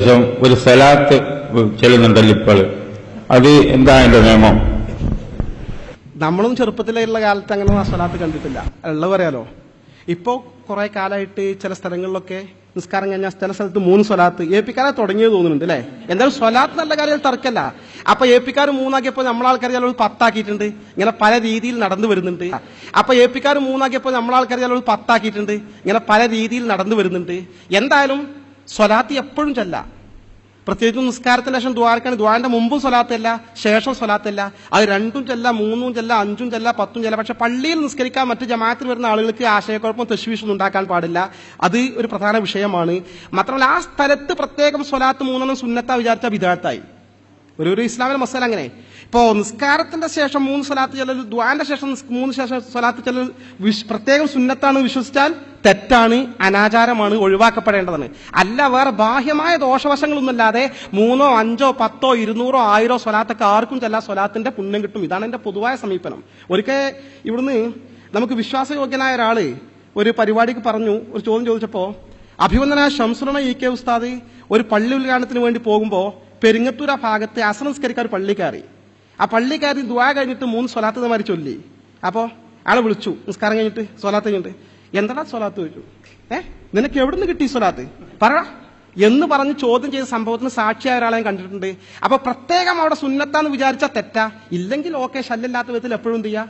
ശേഷം ഒരു സലാത്ത് ചെല്ലുന്നുണ്ടല്ലോ ഇപ്പോൾ. അത് എന്താ അതിന്റെ നിയമം? നമ്മളും ചെറുപ്പത്തിലുള്ള കാലത്ത് അങ്ങനെ സ്വലാത്ത് കണ്ടിട്ടില്ല. ഉള്ളത് പറയാലോ? ഇപ്പോ കുറെ കാലമായിട്ട് ചില സ്ഥലങ്ങളിലൊക്കെ നിസ്കാരം കഴിഞ്ഞാൽ ചില സ്ഥലത്ത് മൂന്ന് സ്വലാത്ത് ഏപ്പിക്കാരെ തുടങ്ങിയത് തോന്നുന്നുണ്ട് അല്ലേ? എന്തായാലും സ്വലാത്ത് നല്ല കാര്യം തർക്കല്ല. അപ്പൊ ഏപ്പിക്കാർ മൂന്നാക്കിയപ്പോൾ നമ്മളാൾക്കാർ ചിലപ്പോൾ പത്താക്കിയിട്ടുണ്ട്. ഇങ്ങനെ പല രീതിയിൽ നടന്നു വരുന്നുണ്ട്. അപ്പൊ ഏപ്പിക്കാർ മൂന്നാക്കിയപ്പോൾ നമ്മളാൾക്കാർ ചിലപ്പോൾ പത്താക്കിയിട്ടുണ്ട്. ഇങ്ങനെ പല രീതിയിൽ നടന്നു വരുന്നുണ്ട്. എന്തായാലും സ്വലാത്ത് എപ്പോഴും ചൊല്ല. പ്രത്യേകിച്ച് നിസ്കാരത്തിന് ശേഷം ദ്വാരക്കാണ്. ദ്വാരന്റെ മുമ്പും സ്വലാത്തല്ല ശേഷം സ്വലാത്തല്ല. അത് രണ്ടും ചെല്ല മൂന്നും ചെല്ല അഞ്ചും ചെല്ല പത്തും ചെല്ല. പക്ഷെ പള്ളിയിൽ നിസ്കരിക്കാൻ മറ്റ് ജമാഅത്തിൽ വരുന്ന ആളുകൾക്ക് ആശയക്കുഴപ്പം തെശ്വീഷൊന്നും ഉണ്ടാക്കാൻ പാടില്ല. അത് ഒരു പ്രധാന വിഷയമാണ്. മാത്രമല്ല ആ സ്ഥലത്ത് പ്രത്യേകം സ്വലാത്ത് മൂന്നെണ്ണം സുന്നത്ത വിചാരിച്ച വിധാത്തായി ഒരു ഒരു ഇസ്ലാമിലെ മസാല അങ്ങനെ. ഇപ്പോ നിസ്കാരത്തിന്റെ ശേഷം മൂന്ന് സ്വലാത്ത് ചെല്ലൽ ദ്വാന്റെ ശേഷം മൂന്ന് ശേഷം സ്വലാത്ത് ചെല്ലൽ പ്രത്യേകം സുന്നത്താണ് വിശ്വസിച്ചാൽ തെറ്റാണ് അനാചാരമാണ് ഒഴിവാക്കപ്പെടേണ്ടതാണ്. അല്ല വേറെ ബാഹ്യമായ ദോഷവശങ്ങളൊന്നുമല്ലാതെ മൂന്നോ അഞ്ചോ പത്തോ ഇരുന്നൂറോ ആയിരോ സ്വലാത്തൊക്കെ ആർക്കും ചെല്ലാ സ്വലാത്തിന്റെ പുണ്യം കിട്ടും. ഇതാണ് എന്റെ പൊതുവായ സമീപനം. ഒരിക്കൽ ഇവിടുന്ന് നമുക്ക് വിശ്വാസയോഗ്യനായ ഒരാൾ ഒരു പരിപാടിക്ക് പറഞ്ഞു ഒരു ചോദ്യം ചോദിച്ചപ്പോ അഭിവന്ദനായ ഷംസുറണ ഇ കെ ഉസ്താദ് ഒരു പള്ളി ഉദ്ഘാടനത്തിന് വേണ്ടി പോകുമ്പോൾ പെരിങ്ങത്തൂർ ആ ഭാഗത്ത് അസംസ്കരിക്കാർ പള്ളി കയറി. ആ പള്ളി കയറി ദ്വാ കഴിഞ്ഞിട്ട് മൂന്ന് സ്വലാത്ത് മാതിരി ചൊല്ലി. അപ്പോ ആളെ വിളിച്ചു നിസ്കാരം കഴിഞ്ഞിട്ട് സ്വലാത്ത് കഴിഞ്ഞിട്ട്. എന്താടാ സ്വലാത്ത്? ചോദിച്ചു. ഏ നിനക്ക് എവിടുന്ന് കിട്ടി സ്വലാത്ത്? പറ എന്ന് പറഞ്ഞ് ചോദ്യം ചെയ്ത സംഭവത്തിന് സാക്ഷിയായ ഒരാളെ ഞാൻ കണ്ടിട്ടുണ്ട്. അപ്പൊ പ്രത്യേകം അവിടെ സുന്നത്താന്ന് വിചാരിച്ചാൽ തെറ്റാ. ഇല്ലെങ്കിൽ ഓക്കെ ശല്യമില്ലാത്ത വിധത്തിൽ എപ്പോഴും എന്ത് ചെയ്യാ?